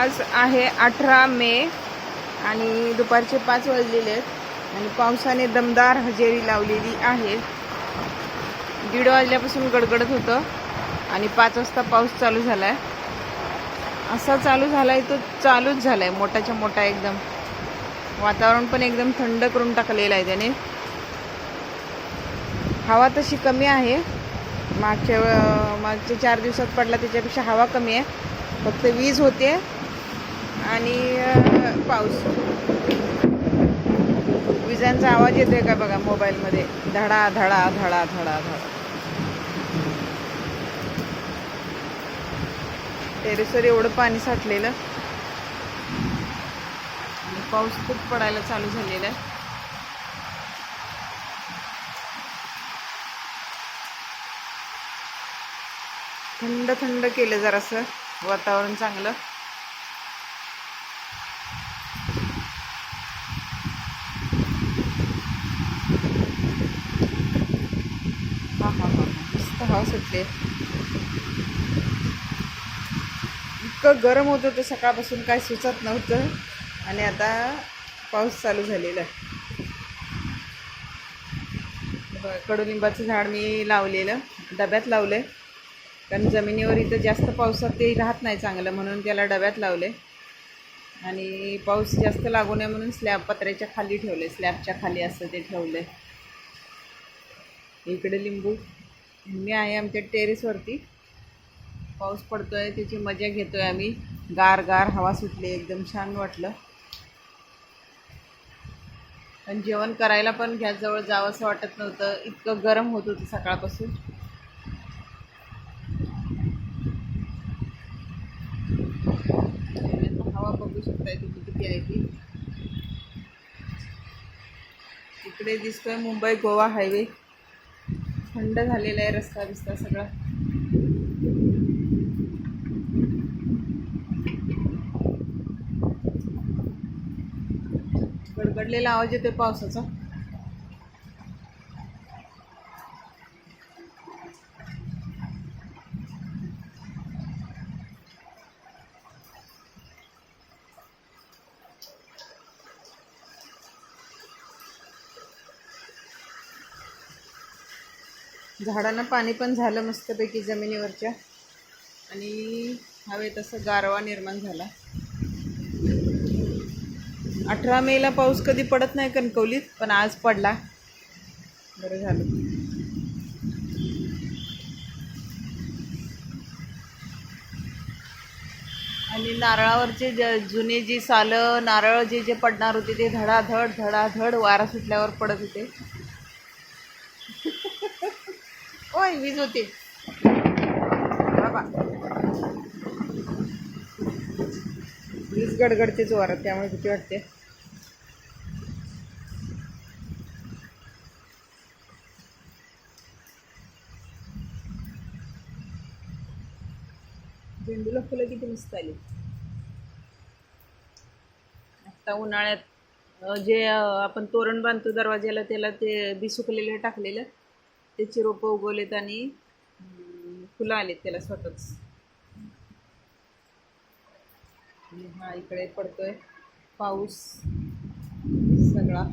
आज आहे अठरा मे आणि दुपारचे पाच वाजलेले आहेत आणि पावसाने दमदार हजेरी लावलेली आहे. दीड वाजल्यापासून गडगडत होतं आणि पाच वाजता पाऊस चालू झाला आहे असा चालू झाला आहे तो चालूच झाला आहे मोठाच्या मोठा एकदम. वातावरण पण एकदम थंड करून टाकलेलं आहे त्याने. हवा तशी कमी आहे. मागच्या मागच्या चार दिवसात पडला त्याच्यापेक्षा हवा कमी आहे. फक्त वीज होते. आणि पाऊस. विजांचा आवाज येतोय का बघा मोबाईलमध्ये? धडा धडा धडा धडा धडा. टेरेसवर एवढं पाणी साठलेलं. आणि पाऊस खूप पडायला चालू झालेला आहे. थंड थंड केलं जरासं वातावरण चांगलं हा हा हा मस्त सुटले. इतकं गरम होत होतं सकाळपासून काय सुचत नव्हतं. आणि आता पाऊस चालू झालेला आहे. कडुलिंबाचं झाड मी लावलेलं डब्यात लावलं आहे कारण जमिनीवर इथं जास्त पावसात ते राहत नाही चांगलं म्हणून त्याला डब्यात लावले आणि पाऊस जास्त लागू नये म्हणून स्लॅब पत्र्याच्या खाली ठेवले स्लॅबच्या खाली असं ते ठेवलं इकडे लिंबू. मी आहे आमच्या टेरेसवरती. पाऊस पडतोय त्याची मजा घेतोय आम्ही. गार गार हवा सुटली एकदम छान वाटलं. पण जेवण करायला पण गॅसजवळ जावं असं वाटत नव्हतं. इतकं गरम होत होतं सकाळपासून. हवा बघू शकताय तुम्ही किती आहे ती. इकडे दिसतोय मुंबई गोवा हायवे. थंड झालेला आहे रस्ता बिस्ता सगळा. गडगडलेला आवाज येतोय पावसाचा. झाडांना पाणी पण झालं मस्तपैकी जमिनीवरच्या. आणि हवे तसं गारवा निर्माण झाला. अठरा मेला पाऊस कधी पडत नाही कणकवलीत पण आज पडला. बरं झालं. आणि नारळावरचे ज जुने जी सालं नारळ जे जे पडणार होते ते धडाधड धडाधड वारा सुटल्यावर पडत होते. ओय वीज होते. बाबा. वीज गडगडते जोरात त्यामुळे भीती वाटते. झेंडूला फुलं किती मस्त आली. आता उन्हाळ्यात जे आपण तोरण बांधतो दरवाज्याला त्याला ते बी सुकलेलं टाकलेलं. त्याची रोपं उगवलेत आणि फुलं आलेत त्याला स्वतःच. हा इकडे पडतोय पाऊस सगळा.